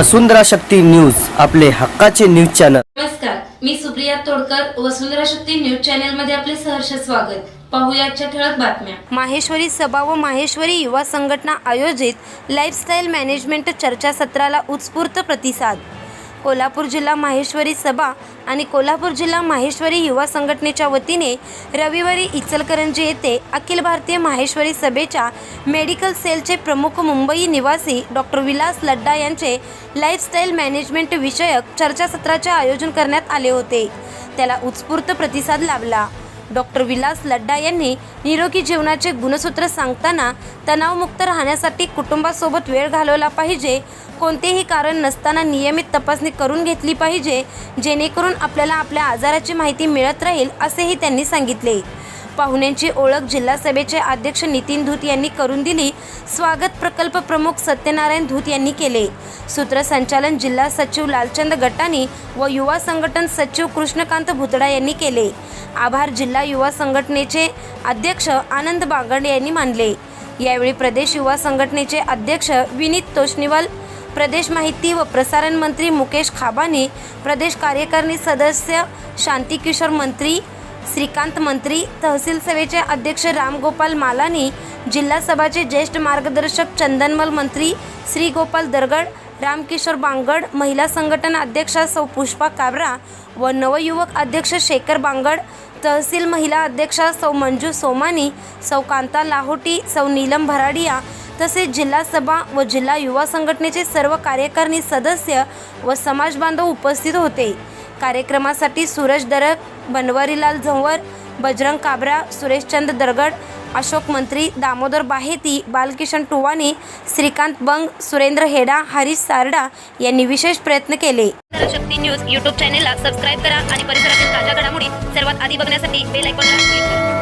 वसुंधरा Shakti news आपले हक्काचे news channel. नमस्कार मी सुप्रिया तोडकर वसुंधरा शक्ती न्यूज चॅनलमध्ये आपले सहर्ष स्वागत. पाहूया आजच्या ठळक बातम्या. माहेश्वरी सभा व माहेश्वरी युवा संघटना आयोजित लाईफस्टाईल मॅनेजमेंट चर्चासत्राला उत्स्फूर्त प्रतिसाद. कोल्हापूर जिल्हा माहेश्वरी सभा आणि कोल्हापूर जिल्हा माहेश्वरी युवा संघटनेच्या वतीने रविवारी इचलकरंजी येथे अखिल भारतीय माहेश्वरी सभेच्या मेडिकल सेलचे प्रमुख मुंबई निवासी डॉक्टर विलास लड्डा यांचे लाईफस्टाईल मॅनेजमेंट विषयक चर्चासत्राचे आयोजन करण्यात आले होते. त्याला उत्स्फूर्त प्रतिसाद लाभला. डॉक्टर विलास लड्डा यांनी निरोगी जीवनाचे गुणसूत्र सांगताना तणावमुक्त राहण्यासाठी कुटुंबासोबत वेळ घालवला पाहिजे. कोणतेही कारण नसताना नियमित तपासणी करून घेतली पाहिजे जेणेकरून आपल्याला आपल्या आजाराची माहिती मिळत राहील असेही त्यांनी सांगितले. पाहुण्यांची ओळख जिल्हा सभेचे अध्यक्ष नितीन धूत यांनी करून दिली. स्वागत प्रकल्प प्रमुख सत्यनारायण धूत यांनी केले. सूत्रसंचालन जिल्हा सचिव लालचंद गटानी व युवा संघटन सचिव कृष्णकांत भुतडा यांनी केले. आभार जिल्हा युवा संघटनेचे अध्यक्ष आनंद बागड यांनी मानले. यावेळी प्रदेश युवा संघटनेचे अध्यक्ष विनीत तोष्णीवाल प्रदेश माहिती व प्रसारण मंत्री मुकेश खाबानी प्रदेश कार्यकारिणी सदस्य शांती किशोर मंत्री श्रीकांत मंत्री तहसील सेवेचे अध्यक्ष रामगोपाल मालानी जिल्हा सभाचे ज्येष्ठ मार्गदर्शक चंदनमल मंत्री श्री गोपाल दरगड रामकिशोर बांगड महिला संघटना अध्यक्षा सौ पुष्पा काबरा व नवयुवक अध्यक्ष शेखर बांगड तहसील महिला अध्यक्षा सौ मंजू सोमानी सौ कांता लाहोटी सौ नीलम भराडिया तसेच जिल्हा सभा व जिल्हा युवा संघटनेचे सर्व कार्यकारिणी सदस्य व समाज बांधव उपस्थित होते. कार्यक्रमासाठी सूरज दरक बनवारीलाल झंवर बजरंग काबरा सुरेशचंद दरगड अशोक मंत्री दामोदर बाहेती बालकिशन टुवानी श्रीकांत बंग सुरेंद्र हेडा हरीश सारडा यांनी विशेष प्रयत्न केले. शक्ती न्यूज यूट्यूब चॅनेलला सबस्क्राईब करा आणि परिसरातील ताज्या घडामोडी सर्वात आधी बघण्यासाठी बेल आयकॉनला क्लिक करा.